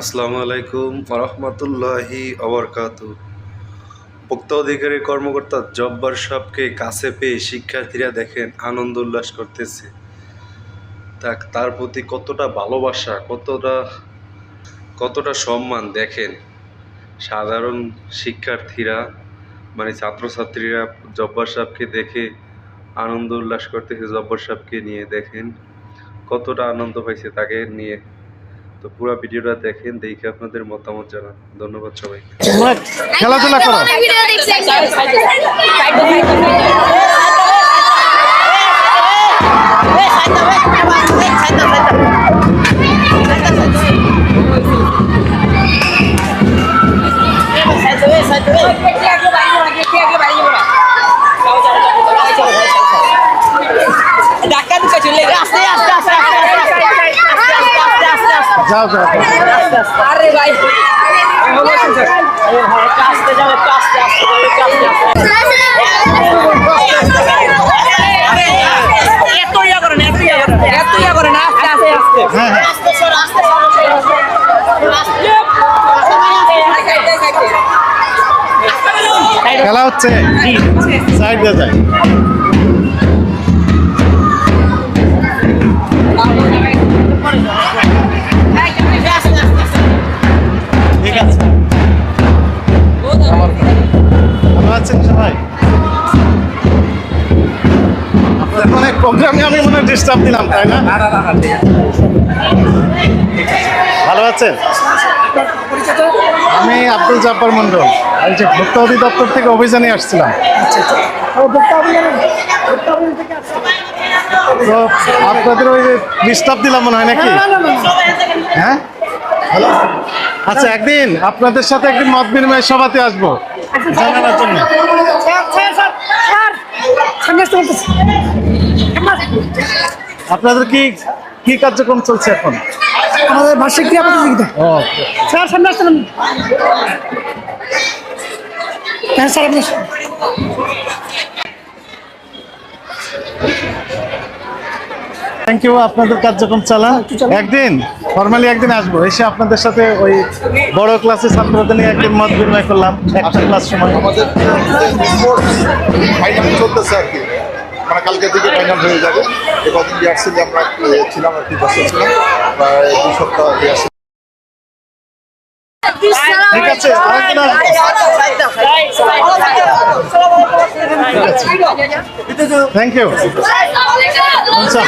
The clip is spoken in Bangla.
আসসালামু আলাইকুম রহমতুল্লাহি অবরকাত ভোক্তা অধিকারী কর্মকর্তা জব্বার সাহেবকে কাছে পেয়ে শিক্ষার্থীরা দেখেন আনন্দ উল্লাস করতেছে। তা তার প্রতি কতটা ভালোবাসা, কতটা কতটা সম্মান দেখেন। সাধারণ শিক্ষার্থীরা মানে ছাত্রছাত্রীরা জব্বার সাহেবকে দেখে আনন্দ উল্লাস করতেছে, জব্বার সাহেবকে নিয়ে দেখেন। কতটা আনন্দ পাইছে তাকে নিয়ে। তো পুরো ভিডিওটা দেখেন দেখে আপনাদের মতামত জানান। ধন্যবাদ সবাইকে। খেলাধুলা করো। যাও যাও। আরে ভাই। আস্তে যাও আস্তে আস্তে যাও, একটু আস্তে আস্তে এত ইয়া করেন এত ইয়া করেন এত ইয়া করেন আস্তে আস্তে আস্তে হ্যাঁ হ্যাঁ খেলা হচ্ছে। সাইড দিয়ে যায় প্রোগ্রামে আমি মনে ডিস্টার্ব দিলাম তাই না ভালো আছেন আমি আব্দুল জাব্বার মন্ডল এই যে ভোক্তা অধিদপ্তর থেকে অভিযানে আসছিলাম তো আপনাদের ওই ডিস্টার্ব দিলাম মনে হয় নাকি হ্যাঁ হ্যালো আচ্ছা একদিন আপনাদের সাথে একদিন মত বিনিময় সভাতে আসব জানানোর জন্য আপনাদের কি কি কার্যক্রম চলছে এখন? আমাদের বার্ষিক ক্রিয়া প্রতিযোগিতা। ও। স্যার সামনে আসছিলাম হ্যাঁ স্যার আপনি থ্যাংক ইউ আপনাদের কার্যক্রম চালা। একদিন ফর্মালি একদিন আসব। এসে আপনাদের সাথে ওই বড় ক্লাসের ছাত্রদের নিয়ে একদিন মত বিনিময় করলাম। একটা ক্লাস সময়। আমাদের ফাইনাল চলতেছে আর কি। মানে কালকে থেকে ফাইনাল হয়ে যাবে। এ কদিন রিহার্সেলে আমরা ছিলাম কি বসে ছিলাম। প্রায় দুই সপ্তাহ রিহার্সেল ঠিক আছে থ্যাংক ইউ আচ্ছা